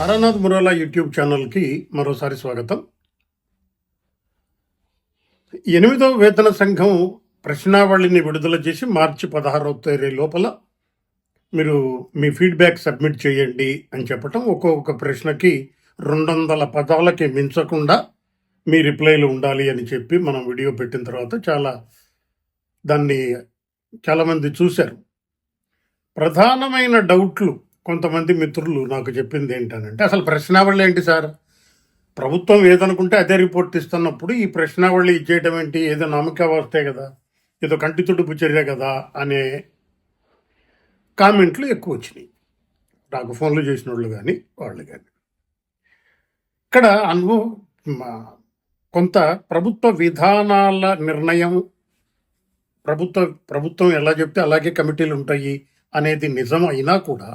Taranath మురాలా YouTube ఛానల్కి మరోసారి స్వాగతం. ఎనిమిదవ వేతన సంఘం ప్రశ్నావళిని విడుదల చేసి మార్చి పదహారవ తేదీ లోపల మీరు మీ ఫీడ్బ్యాక్ సబ్మిట్ చేయండి అని చెప్పటం ఒక్కొక్క ప్రశ్నకి రెండు వందల పదాలకి మించకుండా మీ రిప్లైలు ఉండాలి అని చెప్పి మనం వీడియో పెట్టిన తర్వాత చాలా దాన్ని చాలామంది చూశారు. ప్రధానమైన డౌట్లు కొంతమంది మిత్రులు నాకు చెప్పింది ఏంటనంటే అసలు ప్రశ్నావళి ఏంటి సార్? ప్రభుత్వం ఏదనుకుంటే అదే రిపోర్ట్ ఇస్తున్నప్పుడు ఈ ప్రశ్నావళి ఇచ్చేయటం ఏంటి? ఏదో నమ్మకావస్తే కదా. ఏదో కంటి తుడుపు చర్య కదా అనే కామెంట్లు ఎక్కువ వచ్చినాయి. నాకు ఫోన్లు చేసిన వాళ్ళు కానీ వాళ్ళు కానీ ఇక్కడ అనుభవం మా- కొంత ప్రభుత్వ విధానాల నిర్ణయం ప్రభుత్వ ప్రభుత్వం ఎలా చెప్తే అలాగే కమిటీలు ఉంటాయి అనేది నిజం అయినా కూడా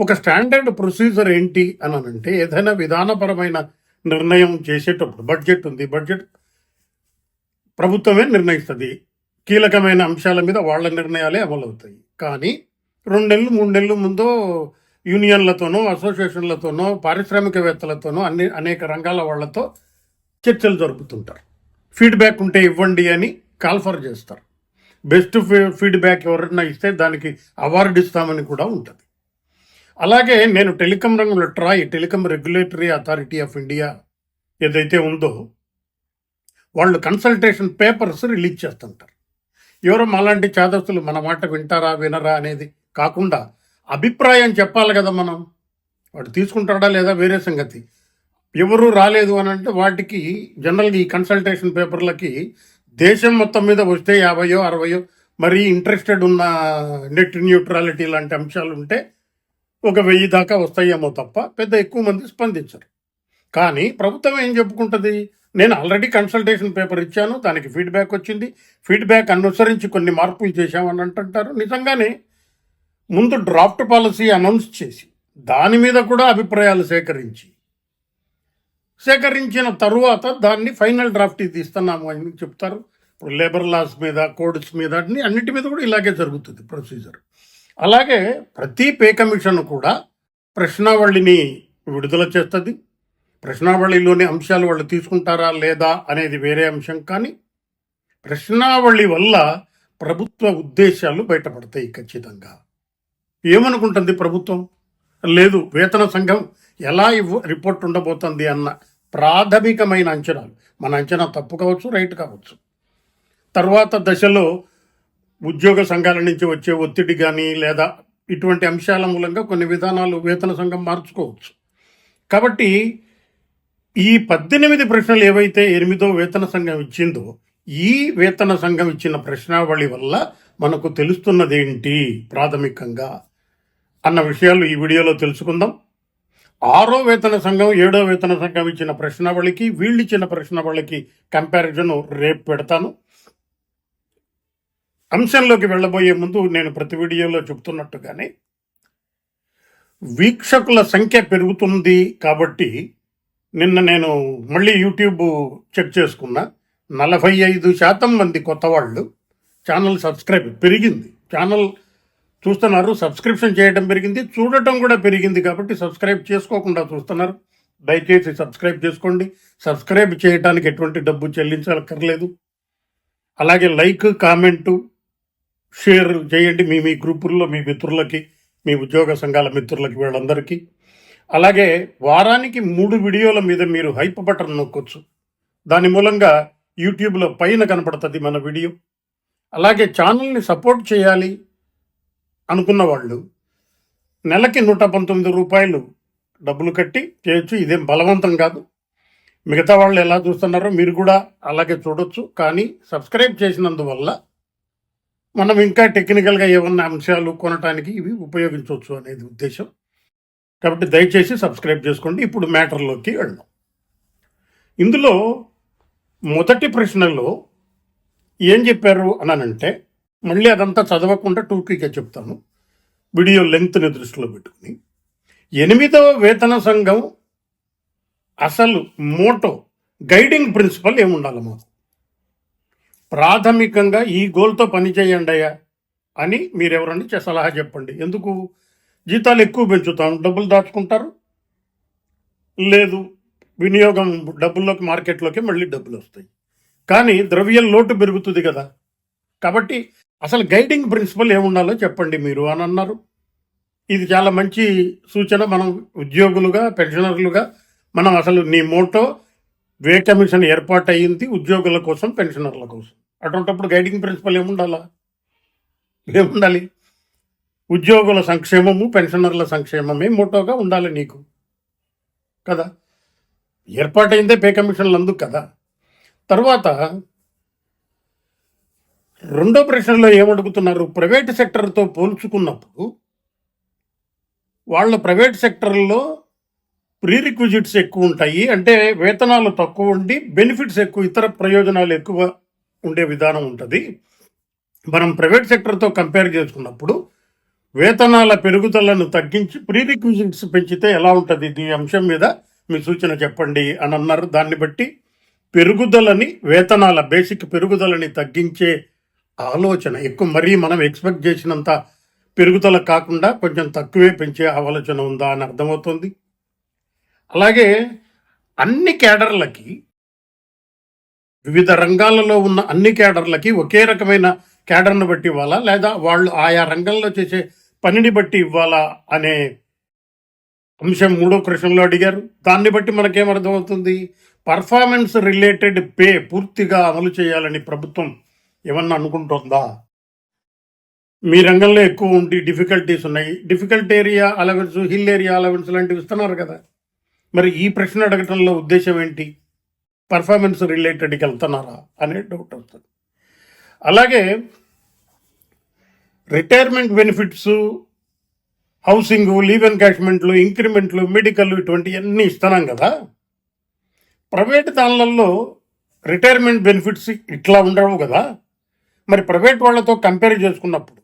ఒక స్టాండర్డ్ ప్రొసీజర్ ఏంటి అని అంటే ఏదైనా విధానపరమైన నిర్ణయం చేసేటప్పుడు బడ్జెట్ ఉంది బడ్జెట్ ప్రభుత్వమే నిర్ణయిస్తుంది. కీలకమైన అంశాల మీద వాళ్ళ నిర్ణయాలే అమలవుతాయి. కానీ రెండు నెలలు మూడు నెలలు ముందు యూనియన్లతోనో అసోసియేషన్లతోనో పారిశ్రామికవేత్తలతోనో అన్ని అనేక రంగాల వాళ్ళతో చర్చలు జరుపుతుంటారు. ఫీడ్బ్యాక్ ఉంటే ఇవ్వండి అని కాల్ఫర్ చేస్తారు. బెస్ట్ ఫీడ్బ్యాక్ ఎవరైనా ఇస్తే దానికి అవార్డు ఇస్తామని కూడా ఉంటుంది. అలాగే నేను టెలికాం రంగంలో TRAI telecom regulatory authority of India ఏదైతే ఉందో వాళ్ళు కన్సల్టేషన్ పేపర్స్ రిలీజ్ చేస్తుంటారు. ఎవరో అలాంటి చాదస్తులు మన మాట వింటారా వినరా అనేది కాకుండా అభిప్రాయం చెప్పాలి కదా మనం. వాడు తీసుకుంటాడా లేదా వేరే సంగతి. ఎవరు రాలేదు అని అంటే వాటికి జనరల్గా ఈ కన్సల్టేషన్ పేపర్లకి దేశం మొత్తం మీద వస్తే యాభయో అరవయో మరి ఇంట్రెస్టెడ్ ఉన్న నెట్ న్యూట్రాలిటీ లాంటి అంశాలు ఉంటే ఒక వెయ్యి దాకా వస్తాయేమో తప్ప పెద్ద ఎక్కువ మంది స్పందించరు. కానీ ప్రభుత్వం ఏం చెప్పుకుంటుంది? నేను ఆల్రెడీ కన్సల్టేషన్ పేపర్ ఇచ్చాను దానికి ఫీడ్బ్యాక్ వచ్చింది. ఫీడ్బ్యాక్ అనుసరించి కొన్ని మార్పులు చేశామని అంటుంటారు. నిజంగానే ముందు డ్రాఫ్ట్ పాలసీ అనౌన్స్ చేసి దాని మీద కూడా అభిప్రాయాలు సేకరించి సేకరించిన తరువాత దాన్ని ఫైనల్ డ్రాఫ్ట్ ఇది ఇస్తున్నాము అని చెప్తారు. ఇప్పుడు లేబర్ లాస్ మీద కోడ్స్ మీద అన్ని అన్నిటి మీద కూడా ఇలాగే జరుగుతుంది ప్రొసీజర్ అలాగే ప్రతి పే కమిషన్ కూడా ప్రశ్నావళిని విడుదల చేస్తుంది. ప్రశ్నావళిలోని అంశాలు వాళ్ళు తీసుకుంటారా లేదా అనేది వేరే అంశం కానీ ప్రశ్నావళి వల్ల ప్రభుత్వ ఉద్దేశాలు బయటపడతాయి ఖచ్చితంగా. ఏమనుకుంటుంది ప్రభుత్వం? లేదు వేతన సంఘం ఎలా ఇవ్వ రిపోర్ట్ ఉండబోతుంది అన్న ప్రాథమికమైన అంచనాలు. మన అంచనా తప్పు కావచ్చు రైట్ కావచ్చు. తర్వాత దశలో ఉద్యోగ సంఘాల నుంచి వచ్చే ఒత్తిడి కానీ లేదా ఇటువంటి అంశాల మూలంగా కొన్ని విధానాలు వేతన సంఘం మార్చుకోవచ్చు. కాబట్టి ఈ పద్దెనిమిది ప్రశ్నలు ఏవైతే ఎనిమిదో వేతన సంఘం ఇచ్చిందో ఈ వేతన సంఘం ఇచ్చిన ప్రశ్నావళి వల్ల మనకు తెలుస్తున్నదేంటి ప్రాథమికంగా అన్న విషయాలు ఈ వీడియోలో తెలుసుకుందాం. ఆరో వేతన సంఘం ఏడో వేతన సంఘం ఇచ్చిన ప్రశ్నావళికి వీళ్ళు ఇచ్చిన ప్రశ్నావళికి కంపారిజన్ రేపు పెడతాను. అంశంలోకి వెళ్ళబోయే ముందు నేను ప్రతి వీడియోలో చెప్తున్నట్టుగానే వీక్షకుల సంఖ్య పెరుగుతుంది కాబట్టి నిన్న నేను మళ్ళీ యూట్యూబ్ చెక్ చేసుకున్నా. నలభై ఐదు శాతం మంది కొత్త వాళ్ళు ఛానల్ సబ్స్క్రైబ్ పెరిగింది. ఛానల్ చూస్తున్నారు సబ్స్క్రిప్షన్ చేయడం పెరిగింది చూడటం కూడా పెరిగింది కాబట్టి సబ్స్క్రైబ్ చేసుకోకుండా చూస్తున్నారు. దయచేసి సబ్స్క్రైబ్ చేసుకోండి. సబ్స్క్రైబ్ చేయడానికి ఎటువంటి డబ్బు చెల్లించక్కర్లేదు. అలాగే లైక్ కామెంటు షేర్ చేయండి మీ మీ గ్రూపుల్లో మీ మిత్రులకి మీ ఉద్యోగ సంఘాల మిత్రులకి వీళ్ళందరికీ. అలాగే వారానికి మూడు వీడియోల మీద మీరు హైప్ బటన్ నొక్కొచ్చు. దాని మూలంగా యూట్యూబ్లో పైన కనపడుతుంది మన వీడియో. అలాగే ఛానల్ని సపోర్ట్ చేయాలి అనుకున్న వాళ్ళు నెలకి నూట పంతొమ్మిది రూపాయలు డబ్బులు కట్టి చేయొచ్చు. ఇదేం బలవంతం కాదు. మిగతా వాళ్ళు ఎలా చూస్తున్నారో మీరు కూడా అలాగే చూడొచ్చు. కానీ సబ్స్క్రైబ్ చేసినందువల్ల మనం ఇంకా టెక్నికల్గా ఏమన్నా అంశాలు కొనటానికి ఇవి ఉపయోగించవచ్చు అనేది ఉద్దేశం. కాబట్టి దయచేసి సబ్స్క్రైబ్ చేసుకోండి. ఇప్పుడు మ్యాటర్లోకి వెళ్దాం. ఇందులో మొదటి ప్రశ్నలో ఏం చెప్పారు అనంటే మళ్ళీ అదంతా చదవకుండా టూకీగా చెప్తాను. వీడియో లెంగ్త్ని దృష్టిలో పెట్టుకుని. ఎనిమిదవ వేతన సంఘం అసలు మోటో గైడింగ్ ప్రిన్సిపల్ ఏముండాలి మాకు? ప్రాథమికంగా ఈ గోల్తో పని చేయండి అయ్యా అని మీరెవరన్నా సలహా చెప్పండి. ఎందుకు? జీతాలు ఎక్కువ పెంచుతాం. డబ్బులు దాచుకుంటారు. లేదు వినియోగం డబ్బుల్లోకి మార్కెట్లోకి మళ్ళీ డబ్బులు వస్తాయి. కానీ ద్రవ్యం లోటు పెరుగుతుంది కదా. కాబట్టి అసలు గైడింగ్ ప్రిన్సిపల్ ఏముండాలో చెప్పండి మీరు అని అన్నారు. ఇది చాలా మంచి సూచన. మనం ఉద్యోగులుగా పెన్షనర్లుగా మనం అసలు నీ మోటో వే కమిషన్ ఏర్పాటు అయ్యింది ఉద్యోగుల కోసం పెన్షనర్ల కోసం. అటువంటిప్పుడు గైడింగ్ ప్రిన్సిపల్ ఏముండాలా? ఏముండాలి? ఉద్యోగుల సంక్షేమము పెన్షనర్ల సంక్షేమమే మోటోగా ఉండాలి నీకు. కదా? ఏర్పాటైందే పే కమిషన్లు అందుకు కదా? తర్వాత రెండో ప్రశ్నలో ఏమడుగుతున్నారు? ప్రైవేట్ సెక్టర్తో పోల్చుకున్నప్పుడు వాళ్ళ ప్రైవేట్ సెక్టర్లో ప్రీరిక్విజిట్స్ ఎక్కువ ఉంటాయి అంటే వేతనాలు తక్కువ ఉండి బెనిఫిట్స్ ఎక్కువ ఇతర ప్రయోజనాలు ఎక్కువ ఉండే విధానం ఉంటుంది. మనం ప్రైవేట్ సెక్టర్తో కంపేర్ చేసుకున్నప్పుడు వేతనాల పెరుగుదలను తగ్గించి ప్రీ రిక్విజిట్స్ పెంచితే ఎలా ఉంటుంది? ఈ అంశం మీద మీ సూచన చెప్పండి అని అన్నారు. దాన్ని బట్టి పెరుగుదలని వేతనాల బేసిక్ పెరుగుదలని తగ్గించే ఆలోచన ఎక్కువ. మరీ మనం ఎక్స్పెక్ట్ చేసినంత పెరుగుదల కాకుండా కొంచెం తక్కువే పెంచే ఆలోచన ఉందా అని అర్థమవుతుంది. అలాగే అన్ని క్యాడర్లకి వివిధ రంగాలలో ఉన్న అన్ని క్యాడర్లకి ఒకే రకమైన క్యాడర్ను బట్టి ఇవ్వాలా? లేదా వాళ్ళు ఆయా రంగంలో చేసే పనిని బట్టి ఇవ్వాలా అనే అంశం మూడో ప్రశ్నలో అడిగారు. దాన్ని బట్టి మనకేమర్థమవుతుంది పర్ఫార్మెన్స్ రిలేటెడ్ పే పూర్తిగా అమలు చేయాలని ప్రభుత్వం ఏమన్నా అనుకుంటుందా? మీ రంగంలో ఎక్కువ ఉండి డిఫికల్టీస్ ఉన్నాయి. Difficult area allowance hill area allowance లాంటివి ఇస్తున్నారు కదా. మరి ఈ ప్రశ్న అడగటంలో ఉద్దేశం ఏంటి? పర్ఫార్మెన్స్ రిలేటెడ్కి వెళ్తున్నారా అనే డౌట్ వస్తుంది. అలాగే రిటైర్మెంట్ బెనిఫిట్స్ హౌసింగ్ లీవ్ ఎన్కాష్మెంట్లు ఇంక్రిమెంట్లు మెడికల్ ఇటువంటివన్నీ ఇస్తున్నాం కదా. ప్రైవేట్ దానిలలో రిటైర్మెంట్ బెనిఫిట్స్ ఇట్లా ఉండవు కదా. మరి ప్రైవేట్ వాళ్ళతో కంపేర్ చేసుకున్నప్పుడు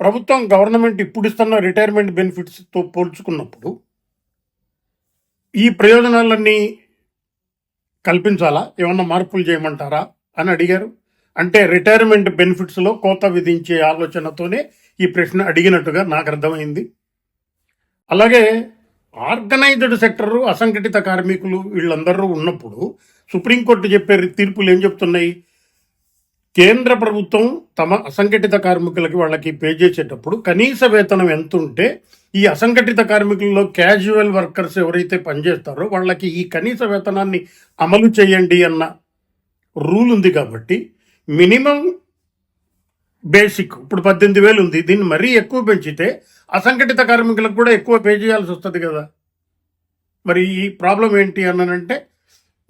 ప్రభుత్వం గవర్నమెంట్ ఇప్పుడు ఇస్తున్న రిటైర్మెంట్ బెనిఫిట్స్తో పోల్చుకున్నప్పుడు ఈ ప్రయోజనాలన్నీ కల్పించాలా? ఏమన్నా మార్పులు చేయమంటారా? అని అడిగారు. అంటే రిటైర్మెంట్ బెనిఫిట్స్లో కోత విధించే ఆలోచనతోనే ఈ ప్రశ్న అడిగినట్టుగా నాకు అర్థమైంది. అలాగే ఆర్గనైజ్డ్ సెక్టరు అసంఘటిత కార్మికులు వీళ్ళందరూ ఉన్నప్పుడు సుప్రీంకోర్టు చెప్పే తీర్పులు ఏం చెప్తున్నాయి? కేంద్ర ప్రభుత్వం తమ అసంఘటిత కార్మికులకి వాళ్ళకి పే చేసేటప్పుడు కనీస వేతనం ఎంత ఉంటే ఈ అసంఘటిత కార్మికుల్లో క్యాజువల్ వర్కర్స్ ఎవరైతే పనిచేస్తారో వాళ్ళకి ఈ కనీస వేతనాన్ని అమలు చేయండి అన్న రూల్ ఉంది కాబట్టి మినిమం బేసిక్ ఇప్పుడు పద్దెనిమిది వేలు ఉంది. దీన్ని మరీ ఎక్కువ పెంచితే అసంఘటిత కార్మికులకు కూడా ఎక్కువ పే చేయాల్సి వస్తుంది కదా. మరి ఈ ప్రాబ్లం ఏంటి అన్నానంటే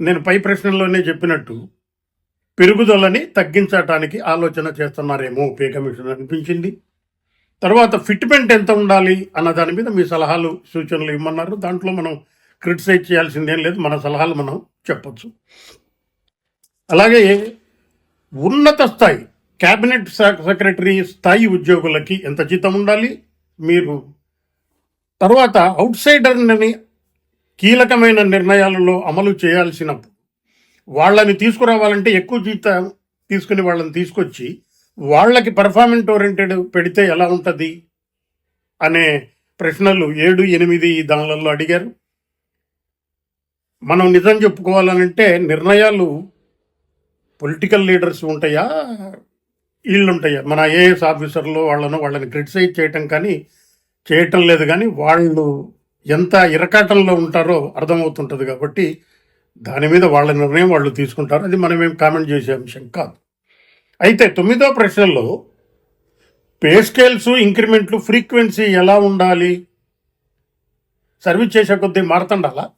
నేను పై ప్రశ్నలోనే చెప్పినట్టు పెరుగుదలని తగ్గించడానికి ఆలోచన చేస్తున్నారేమో పే కమిషన్ అనిపించింది. తర్వాత ఫిట్మెంట్ ఎంత ఉండాలి అన్న దాని మీద మీ సలహాలు సూచనలు ఇవ్వమన్నారు. దాంట్లో మనం క్రిటిసైజ్ చేయాల్సిందేం లేదు మన సలహాలు మనం చెప్పచ్చు. అలాగే ఉన్నత స్థాయి క్యాబినెట్ సెక్రటరీ స్థాయి ఉద్యోగులకి ఎంత జీతం ఉండాలి? మీరు తర్వాత అవుట్ సైడర్ని కీలకమైన నిర్ణయాలలో అమలు చేయాల్సిన వాళ్ళని తీసుకురావాలంటే ఎక్కువ జీతం తీసుకుని వాళ్ళని తీసుకొచ్చి వాళ్ళకి పర్ఫార్మెంట్ ఓరియంటెడ్ పెడితే ఎలా ఉంటుంది? అనే ప్రశ్నలు ఏడు ఎనిమిది దానిలలో అడిగారు. మనం నిజం చెప్పుకోవాలనంటే నిర్ణయాలు పొలిటికల్ లీడర్స్ ఉంటాయా? వీళ్ళు ఉంటాయా మన ఐఏఎస్ ఆఫీసర్లు వాళ్ళను వాళ్ళని క్రిటిసైజ్ చేయటం కానీ చేయటం లేదు కానీ వాళ్ళు ఎంత ఇరకాటంలో ఉంటారో అర్థమవుతుంటుంది కాబట్టి దాని మీద వాళ్ళ నిర్ణయం వాళ్ళు తీసుకుంటారు. అది మనం ఏం కామెంట్ చేసే అంశం కాదు. అయితే తొమ్మిదో ప్రశ్నలో పే స్కేల్స్ ఇంక్రిమెంట్లు ఫ్రీక్వెన్సీ ఎలా ఉండాలి? సర్వీస్ చేసే కొద్దీ మారుతుండాలా?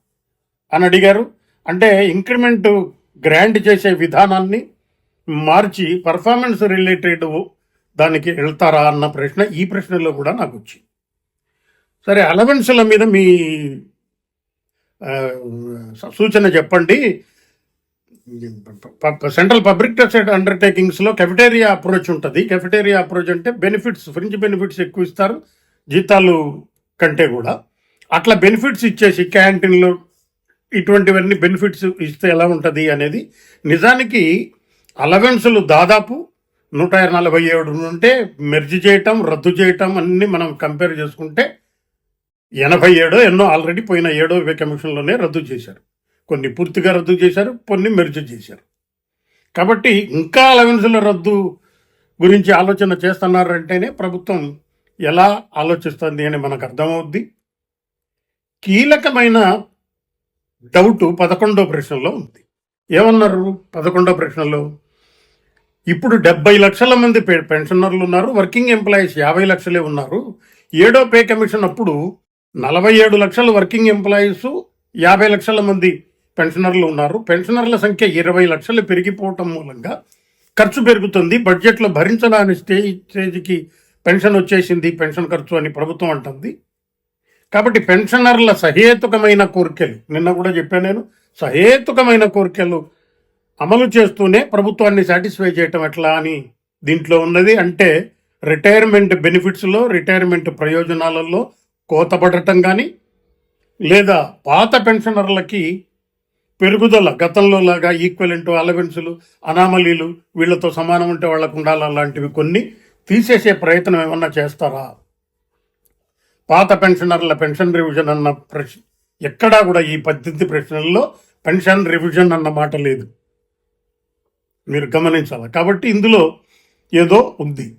అని అడిగారు. అంటే ఇంక్రిమెంట్ గ్రాండ్ చేసే విధానాన్ని మార్చి పర్ఫార్మెన్స్ రిలేటెడ్ దానికి వెళ్తారా అన్న ప్రశ్న ఈ ప్రశ్నలో కూడా నాకు వచ్చింది. సరే అలవెన్స్ల మీద మీ సూచన చెప్పండి. సెంట్రల్ పబ్లిక్ ట్రస్ట్ అండర్టేకింగ్స్లో కెఫిటేరియా అప్రోచ్ ఉంటుంది. కెఫిటేరియా అప్రోచ్ అంటే బెనిఫిట్స్ ఫ్రింజ్ బెనిఫిట్స్ ఎక్కువ ఇస్తారు జీతాలు కంటే కూడా. అట్లా బెనిఫిట్స్ ఇచ్చేసి క్యాంటీన్లు ఇటువంటివన్నీ బెనిఫిట్స్ ఇస్తే ఎలా ఉంటుంది అనేది నిజానికి అలవెన్సులు దాదాపు నూట నలభై ఏడు ఉంటే మెర్జ్ చేయటం రద్దు చేయటం అన్నీ మనం కంపేర్ చేసుకుంటే ఎనభై ఏడో ఎన్నో ఆల్రెడీ పోయిన ఏడో కమిషన్లోనే రద్దు చేశారు. కొన్ని పూర్తిగా రద్దు చేశారు కొన్ని మెరుజు చేశారు. కాబట్టి ఇంకా అలవెన్సుల రద్దు గురించి ఆలోచన చేస్తున్నారంటేనే ప్రభుత్వం ఎలా ఆలోచిస్తుంది అని మనకు అర్థమవుద్ది. కీలకమైన డౌట్ పదకొండో ప్రశ్నలో ఉంది. ఏమన్నారు పదకొండో ప్రశ్నలో? ఇప్పుడు డెబ్బై లక్షల మంది పె- పెన్షనర్లు ఉన్నారు వర్కింగ్ ఎంప్లాయీస్ యాభై లక్షలే ఉన్నారు. ఏడో పే కమిషన్ అప్పుడు నలభై ఏడు లక్షల వర్కింగ్ ఎంప్లాయీస్ యాభై లక్షల మంది పెన్షనర్లు ఉన్నారు. పెన్షనర్ల సంఖ్య ఇరవై లక్షలు పెరిగిపోవటం మూలంగా ఖర్చు పెరుగుతుంది. బడ్జెట్లో భరించడానికి స్టేజ్ స్టేజ్కి పెన్షన్ వచ్చేసింది పెన్షన్ ఖర్చు అని ప్రభుత్వం అంటుంది. కాబట్టి పెన్షనర్ల సహేతుకమైన కోరికలు నిన్న కూడా చెప్పాను నేను సహేతుకమైన కోరికలు అమలు చేస్తూనే ప్రభుత్వాన్ని సాటిస్ఫై చేయటం ఎట్లా అని దీంట్లో ఉన్నది అంటే రిటైర్మెంట్ బెనిఫిట్స్లో రిటైర్మెంట్ ప్రయోజనాలలో కోతపడటం కానీ లేదా పాత పెన్షనర్లకి పెరుగుదల గతంలో లాగా ఈక్వలెంట్ అలవెన్సులు అనామలీలు వీళ్ళతో సమానం ఉంటే వాళ్ళకు ఉండాలా లాంటివి కొన్ని తీసేసే ప్రయత్నం ఏమన్నా చేస్తారా? పాత పెన్షనర్ల పెన్షన్ రివిజన్ అన్న ప్రశ్న ఎక్కడా కూడా ఈ పద్దెనిమిది ప్రశ్నల్లో పెన్షన్ రివిజన్ అన్న మాట లేదు. మీరు గమనించాలి? కాబట్టి ఇందులో ఏదో ఉంది.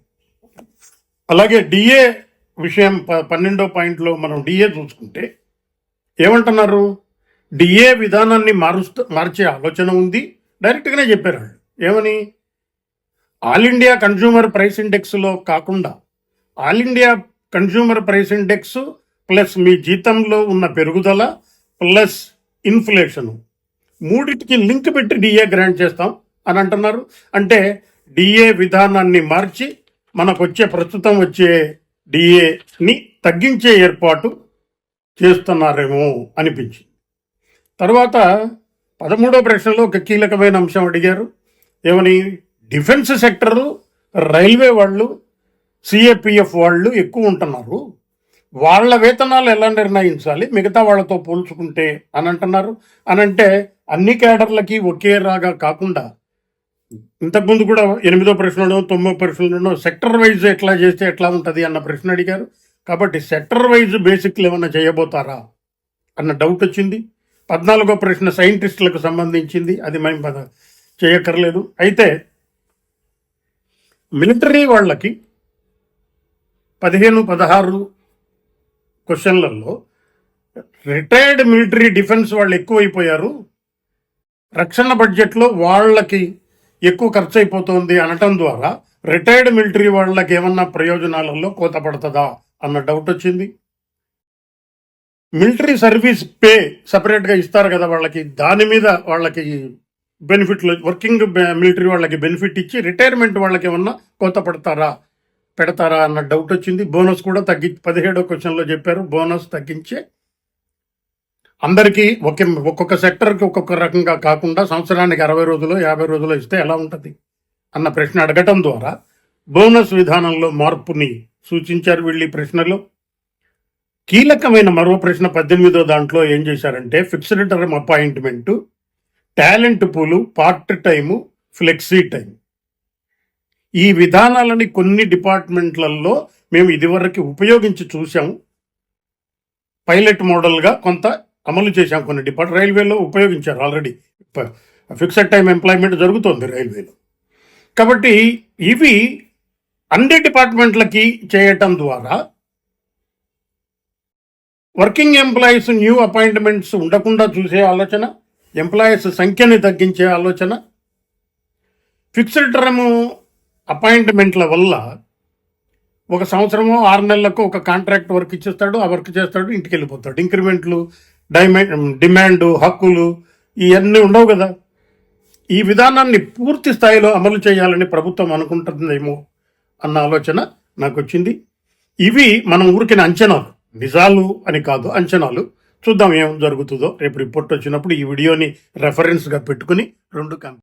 అలాగే డిఏ విషయం ప పన్నెండో పాయింట్లో మనం డిఏ చూసుకుంటే ఏమంటున్నారు? డిఏ విధానాన్ని మారుస్తూ మార్చే ఆలోచన ఉంది. డైరెక్ట్గానే చెప్పారు వాళ్ళు. ఏమని? ఆల్ ఇండియా కన్జ్యూమర్ ప్రైస్ ఇండెక్స్లో కాకుండా all India consumer price index plus మీ జీతంలో ఉన్న పెరుగుదల ప్లస్ ఇన్ఫ్లేషన్ మూడింటికి లింక్ పెట్టి డిఏ గ్రాంట్ చేస్తాం అని అంటున్నారు. అంటే డిఏ విధానాన్ని మార్చి మనకు వచ్చే ప్రస్తుతం వచ్చే డిఏని తగ్గించే ఏర్పాటు చేస్తున్నారేమో అనిపించింది. తర్వాత పదమూడో ప్రశ్నలో ఒక కీలకమైన అంశం అడిగారు. ఏమని? డిఫెన్స్ సెక్టరు రైల్వే వాళ్ళు సిఏపిఎఫ్ వాళ్ళు ఎక్కువ ఉంటున్నారు. వాళ్ళ వేతనాలు ఎలా నిర్ణయించాలి? మిగతా వాళ్ళతో పోల్చుకుంటే అని అంటున్నారు. అనంటే అన్ని క్యాడర్లకి ఒకే రాగా కాకుండా ఇంతకుముందు కూడా ఎనిమిదో ప్రశ్నలో తొమ్మిదో ప్రశ్నలోనో సెక్టర్ వైజ్ ఎట్లా చేస్తే ఎట్లా ఉంటుంది అన్న ప్రశ్న అడిగారు. కాబట్టి సెక్టర్ వైజ్ బేసిక్లు ఏమన్నా చేయబోతారా అన్న డౌట్ వచ్చింది. పద్నాలుగో ప్రశ్న సైంటిస్టులకు సంబంధించింది. అది మేము చేయక్కర్లేదు. అయితే మిలిటరీ వాళ్ళకి పదిహేను పదహారు క్వశ్చన్లలో రిటైర్డ్ మిలిటరీ డిఫెన్స్ వాళ్ళు ఎక్కువైపోయారు. రక్షణ బడ్జెట్లో వాళ్ళకి ఎక్కువ ఖర్చు అయిపోతుంది అనటం ద్వారా రిటైర్డ్ మిలిటరీ వాళ్ళకి ఏమన్నా ప్రయోజనాలలో కోత పడుతుందా అన్న డౌట్ వచ్చింది. మిలిటరీ సర్వీస్ పే సపరేట్గా ఇస్తారు కదా వాళ్ళకి దాని మీద వాళ్ళకి బెనిఫిట్లు వర్కింగ్ మిలిటరీ వాళ్ళకి బెనిఫిట్ ఇచ్చి రిటైర్మెంట్ వాళ్ళకి ఏమన్నా కోత పడతారా పెడతారా అన్న డౌట్ వచ్చింది. బోనస్ కూడా తగ్గి పదిహేడో క్వశ్చన్లో చెప్పారు. బోనస్ తగ్గించే అందరికీ ఒకే ఒక్కొక్క సెక్టర్కి ఒక్కొక్క రకంగా కాకుండా సంవత్సరానికి అరవై రోజులు యాభై రోజులు ఇస్తే ఎలా ఉంటుంది? అన్న ప్రశ్న అడగటం ద్వారా బోనస్ విధానంలో మార్పుని సూచించారు వీళ్ళు ప్రశ్నలు ప్రశ్నలో. కీలకమైన మరో ప్రశ్న పద్దెనిమిదో దాంట్లో ఏం చేశారంటే fixed term appointment talent pool part time flexi time ఈ విధానాలని కొన్ని డిపార్ట్మెంట్లలో మేము ఇదివరకు ఉపయోగించి చూసాము పైలట్ మోడల్గా కొంత అమలు చేశాం కొన్ని డిపార్ట్ రైల్వేలో ఉపయోగించారు ఆల్రెడీ. ఫిక్స్డ్ టైం ఎంప్లాయ్మెంట్ జరుగుతోంది రైల్వేలో. కాబట్టి ఇవి అన్ని డిపార్ట్మెంట్లకి చేయటం ద్వారా వర్కింగ్ ఎంప్లాయీస్ న్యూ అపాయింట్మెంట్స్ ఉండకుండా చూసే ఆలోచన ఎంప్లాయీస్ సంఖ్యని తగ్గించే ఆలోచన ఫిక్స్డ్ టర్మ్ అపాయింట్మెంట్ల వల్ల ఒక సంవత్సరము ఆరు నెలలకు ఒక కాంట్రాక్ట్ వర్క్ ఇచ్చేస్తాడు ఆ వర్క్ చేస్తాడు ఇంటికి వెళ్ళిపోతాడు ఇంక్రిమెంట్లు డైమెండ్ డిమాండ్ హక్కులు ఇవన్నీ ఉండవు కదా. ఈ విధానాన్ని పూర్తి స్థాయిలో అమలు చేయాలని ప్రభుత్వం అనుకుంటుందేమో అన్న ఆలోచన నాకు వచ్చింది ఇవి మనం ఊరికిన అంచనాలు. నిజాలు అని కాదు అంచనాలు. చూద్దాం ఏం జరుగుతుందో. రేపు రిపోర్ట్ వచ్చినప్పుడు ఈ వీడియోని రెఫరెన్స్గా పెట్టుకుని రెండు కం